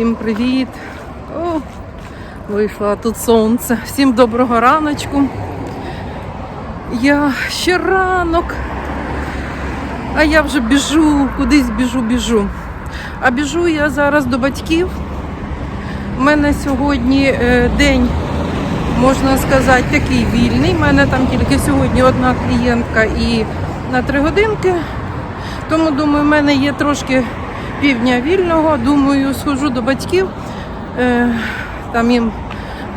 Всім привіт! О, вийшло тут сонце. Всім доброго раночку. Я ще ранок, а я вже біжу, кудись біжу, біжу. А біжу я зараз до батьків. У мене сьогодні е, день, можна сказати, такий вільний. У мене там тільки сьогодні одна клієнтка і на три годинки. Тому думаю, в мене є трошки півдня вільного. Думаю, схожу до батьків. Е, там їм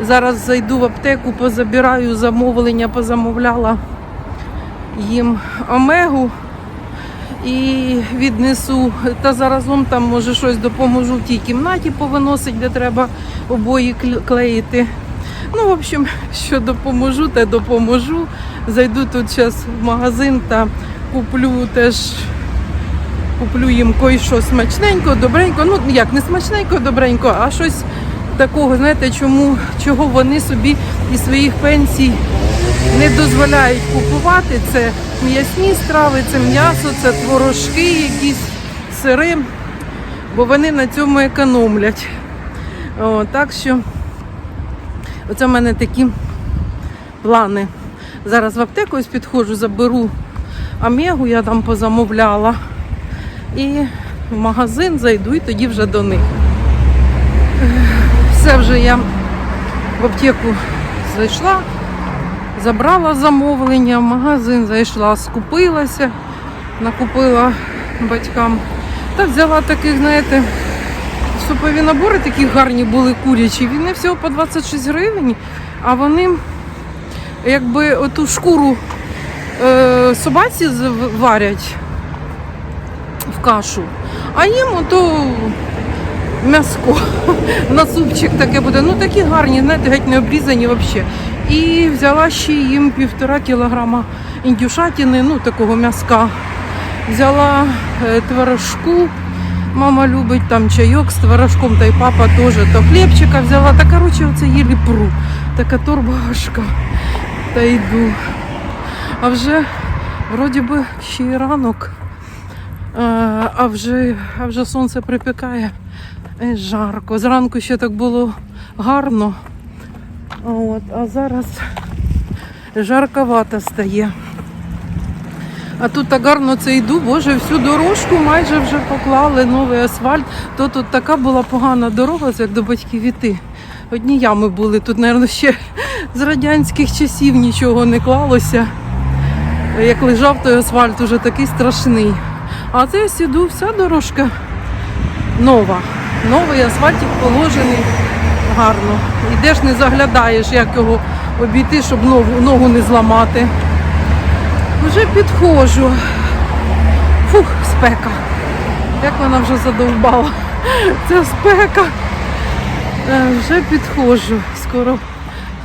зараз зайду в аптеку, позабираю замовлення, позамовляла їм омегу і віднесу. Та заразом там може щось допоможу в тій кімнаті повиносить, де треба обої кле- клеїти. Ну, в общем, що допоможу, те допоможу. Зайду тут зараз в магазин та куплю теж куплю їм кое-що смачненько, добренько. Ну, як не смачненько, добренько, а щось такого, знаєте, чому, чого вони собі із своїх пенсій не дозволяють купувати. Це м'ясні страви, це м'ясо, це творожки, якісь сири, бо вони на цьому економлять. О, так що оце в мене такі плани. Зараз в аптеку ось підходжу, заберу омегу, я там позамовляла. І в магазин зайду і тоді вже до них. Все вже я в аптеку зайшла, забрала замовлення, в магазин зайшла, скупилася, накупила батькам. Та взяла таких, знаєте, супові набори такі гарні були курячі. Вони всього по 26 гривень, а вони якби оту шкуру е, собаці варять в кашу, а їм ото м'яско на супчик таке буде. Ну такі гарні, знаєте, геть не обрізані взагалі. І взяла ще їм півтора кілограма індюшатини, ну такого м'яска. Взяла е, творожку. Мама любить там чайок з творожком, та й папа теж. То хлібчика взяла. Та коротше, оце їлі пру. Така торба важка. Та йду. А вже вроді би ще й ранок. А, вже, а вже сонце припікає. Е, Жарко. Зранку ще так було гарно. От, а зараз жарковато стає. А тут так гарно це йду, боже, всю дорожку майже вже поклали новий асфальт. То тут така була погана дорога, як до батьків іти. Одні ями були. Тут, мабуть, ще з радянських часів нічого не клалося. Як лежав той асфальт, уже такий страшний. А це сіду, вся дорожка нова. Новий асфальтик положений гарно. Йдеш, не заглядаєш, як його обійти, щоб ногу, ногу не зламати. Вже підходжу. Фух, спека. Як вона вже задовбала. Це спека. Е, Вже підходжу. Скоро,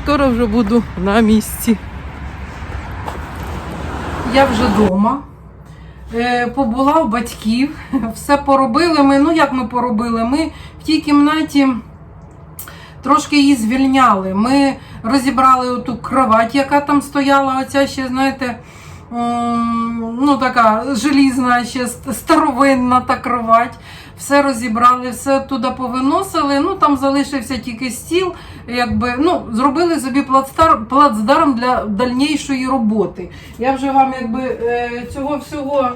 скоро вже буду на місці. Я вже вдома. Е, Побула у батьків, все поробили ми. Ну як ми поробили? Ми в тій кімнаті трошки її звільняли. Ми розібрали оту кровать, яка там стояла, оця ще, знаєте, ну така желізна, ще старовинна та кровать. Все розібрали, все туди повиносили. Ну там залишився тільки стіл. Якби ну зробили собі плацдар, плацдарм для дальнішої роботи. Я вже вам якби е, цього всього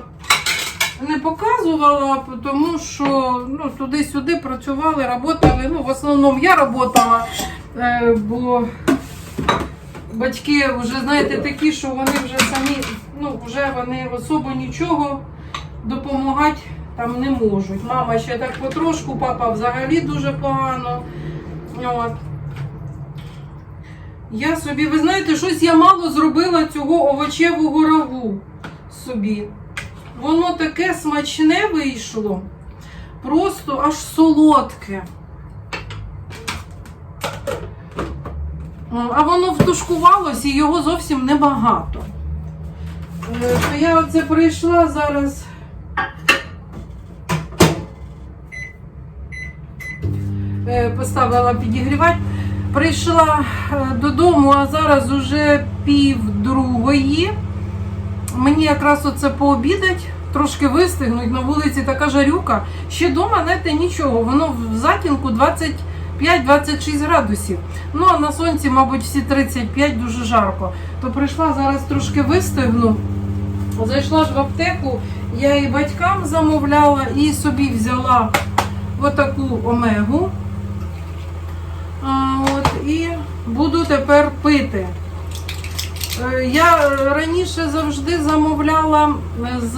не показувала, тому що ну, туди-сюди працювали, працювали. Ну, в основному я працювала, е, бо батьки вже, знаєте, такі, що вони вже самі, ну, вже вони особо нічого допомагати там не можуть. Мама ще так потрошку, папа взагалі дуже погано. От. Я собі, ви знаєте, щось я мало зробила цього овочевого рагу собі. Воно таке смачне вийшло, просто аж солодке. А воно втушкувалось і його зовсім небагато. Е, То я оце прийшла зараз. Поставила підігрівати. Прийшла е, додому, а зараз уже пів другої. Мені якраз оце пообідать трошки вистигнуть, на вулиці така жарюка. Ще дома, знаєте, нічого, воно в затінку 25-26 градусів. Ну а на сонці, мабуть, всі 35 дуже жарко. То прийшла зараз трошки вистигну. Зайшла ж в аптеку, я і батькам замовляла, і собі взяла отаку омегу. І буду тепер пити. Е, Я раніше завжди замовляла е, з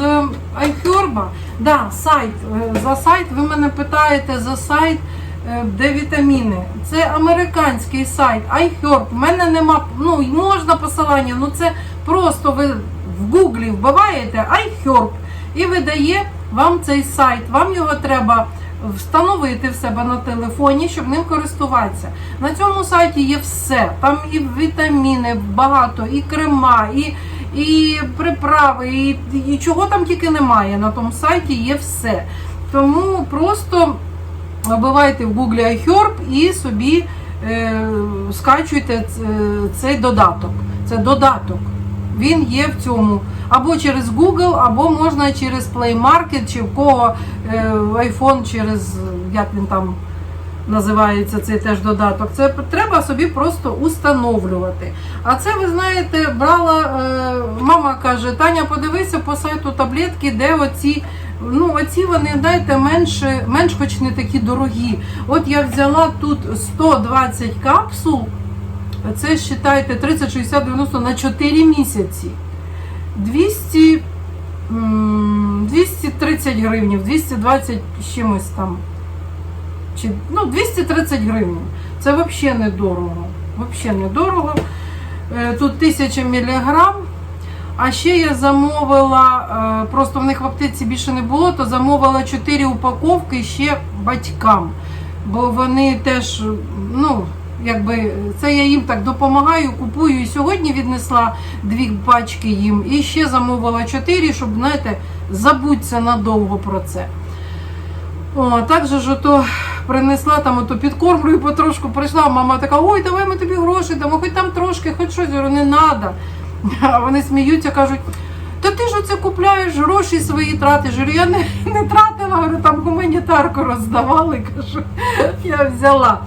iHerb. Да, сайт. Е, За сайт ви мене питаєте за сайт, де вітаміни. Це американський сайт iHerb. У мене нема, ну можна посилання, ну це просто ви в гуглі вбиваєте iHerb і видає вам цей сайт. Вам його треба встановити в себе на телефоні, щоб ним користуватися. На цьому сайті є все. Там і вітаміни багато, і крема, і, і приправи, і, і чого там тільки немає. На тому сайті є все. Тому просто вбивайте в Google iHerb і собі е, скачуйте цей додаток. Це додаток. Він є в цьому. Або через Google, або можна через Play Market, чи в кого е, iPhone через як він там називається цей теж додаток. Це треба собі просто установлювати. А це, ви знаєте, брала, е, мама каже, Таня, подивися по сайту таблетки, де оці. Ну, оці вони, знаєте, менш, менш хоч не такі дорогі. От я взяла тут 120 капсул. Це вважайте 30, 60, 90 на 4 місяці. 200, 230 гривень, 220 чимось там. Чи, ну, 230 гривень. Це взагалі недорого. Взагалі недорого. Е, Тут 1000 міліграм. А ще я замовила, е, просто в них в аптеці більше не було, то замовила 4 упаковки ще батькам. Бо вони теж, ну, якби це я їм так допомагаю, купую. І сьогодні віднесла дві пачки їм. І ще замовила 4, щоб, знаєте, забудься надовго про це. О, так же ж ото принесла там ото підкормлюю потрошку, прийшла, мама така, ой, давай ми тобі гроші дамо, хоч там трошки, хоч щось, говорю, не треба. А вони сміються, кажуть, та ти ж оце купляєш, гроші свої тратиш. Я я не, не тратила, говорю, там гуманітарку роздавали, кажу, я взяла.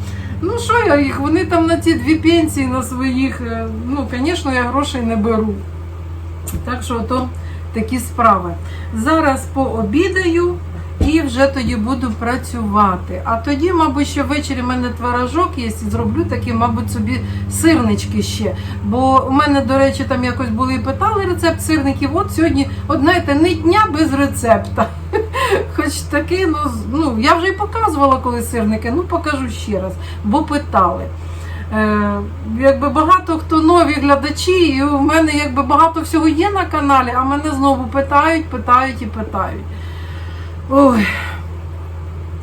Ну що я їх, вони там на ці дві пенсії на своїх, е, ну, звісно, я грошей не беру. Так що то такі справи. Зараз пообідаю і вже тоді буду працювати. А тоді, мабуть, що ввечері в мене творожок є, зроблю такі, мабуть, собі сирнички ще. Бо у мене, до речі, там якось були і питали рецепт сирників. От сьогодні, от знаєте, не дня без рецепта. Хоч такий, ну, ну я вже і показувала коли сирники, ну покажу ще раз, бо питали. Е, якби багато хто нові глядачі, і у мене якби багато всього є на каналі, а мене знову питають, питають і питають. Ой.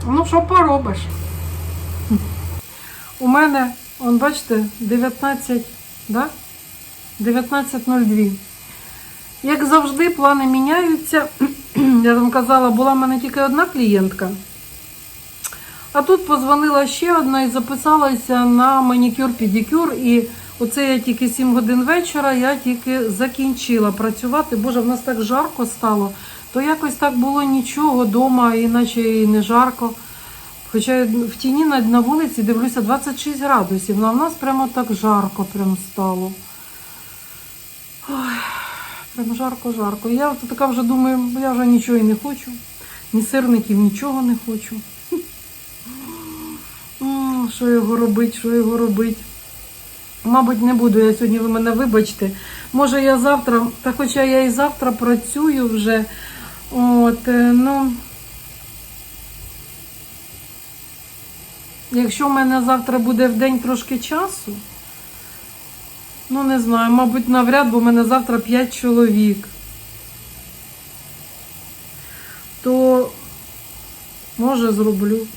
Ну, що поробиш? У мене, он бачите, 19, да? 19.02. Як завжди, плани міняються. Я вам казала, була в мене тільки одна клієнтка. А тут позвонила ще одна і записалася на манікюр-педикюр. І оце я тільки 7 годин вечора, я тільки закінчила працювати. Боже, в нас так жарко стало. То якось так було нічого вдома, іначе і не жарко. Хоча в тіні на, вулиці дивлюся 26 градусів, ну, а в нас прямо так жарко прям стало. Прям жарко-жарко. Я така вже думаю, я вже нічого і не хочу. Ні сирників, нічого не хочу. Що його робить, що його робить? Мабуть, не буду я сьогодні, ви мене вибачте. Може я завтра, та хоча я і завтра працюю вже. От, е, ну. Якщо в мене завтра буде в день трошки часу, ну не знаю, мабуть, навряд, бо в мене завтра 5 чоловік. То може зроблю.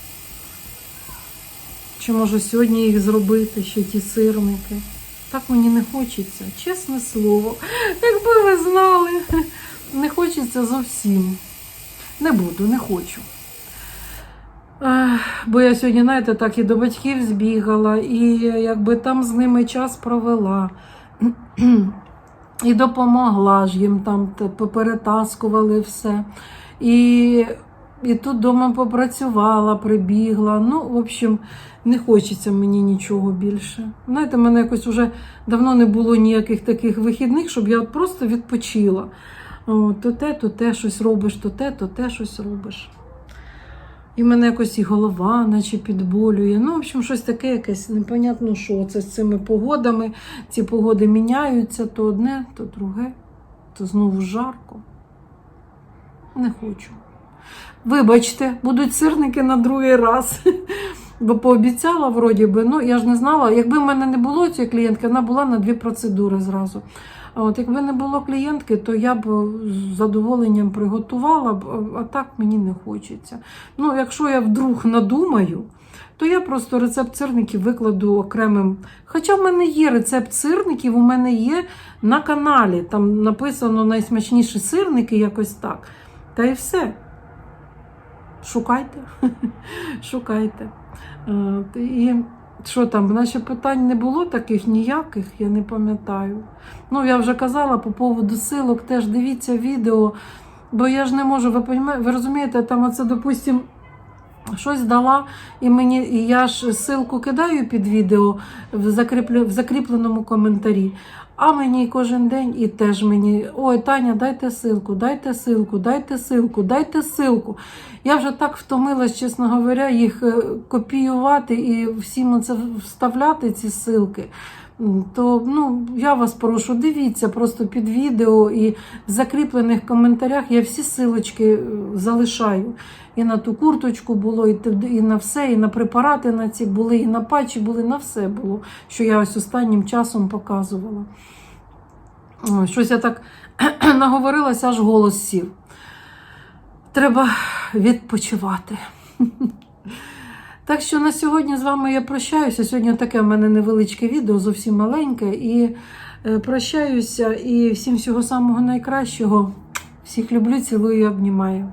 Чи може сьогодні їх зробити, ще ті сирники. Так мені не хочеться, чесне слово. Якби ви знали, не хочеться зовсім. Не буду, не хочу. Бо я сьогодні, знаєте, так і до батьків збігала, і якби там з ними час провела. І допомогла ж їм там поперетаскували все. І, і тут вдома попрацювала, прибігла. Ну, в общем, не хочеться мені нічого більше. Знаєте, в мене якось вже давно не було ніяких таких вихідних, щоб я просто відпочила. О, то те, то те щось робиш, то те, то те щось робиш. І в мене якось і голова, наче підболює. Ну, в общем, щось таке якесь непонятно що. Це з цими погодами. Ці погоди міняються то одне, то друге, то знову жарко. Не хочу. Вибачте, будуть сирники на другий раз. Бо пообіцяла, вроді би, ну я ж не знала, якби в мене не було цієї клієнтки, вона була на дві процедури зразу. От якби не було клієнтки, то я б з задоволенням приготувала б, а так мені не хочеться. Ну, якщо я вдруг надумаю, то я просто рецепт сирників викладу окремим. Хоча в мене є рецепт сирників, у мене є на каналі. Там написано найсмачніші сирники, якось так. Та і все. Шукайте. Шукайте. От, І що там, наче питань не було таких ніяких, я не пам'ятаю. Ну, я вже казала по поводу силок, теж дивіться відео, бо я ж не можу, ви, ви розумієте, там оце, допустим, щось дала, і мені, і я ж ссылку кидаю під відео в, закріплю, в закріпленому коментарі. А мені кожен день і теж мені, ой, Таня, дайте ссылку, дайте ссылку, дайте ссылку, дайте ссылку. Я вже так втомилась, чесно говоря, їх е, копіювати і всім це вставляти, ці ссылки. То ну, я вас прошу, дивіться просто під відео і в закріплених коментарях я всі силочки е, залишаю. І на ту курточку було, і, і на все, і на препарати на ці були, і на патчі були, на все було, що я ось останнім часом показувала. Щось я так наговорилася, аж голос сів. Треба відпочивати. Так що на сьогодні з вами я прощаюся. Сьогодні таке в мене невеличке відео, зовсім маленьке. І е, прощаюся і всім всього самого найкращого. Всіх люблю, цілую і обнімаю.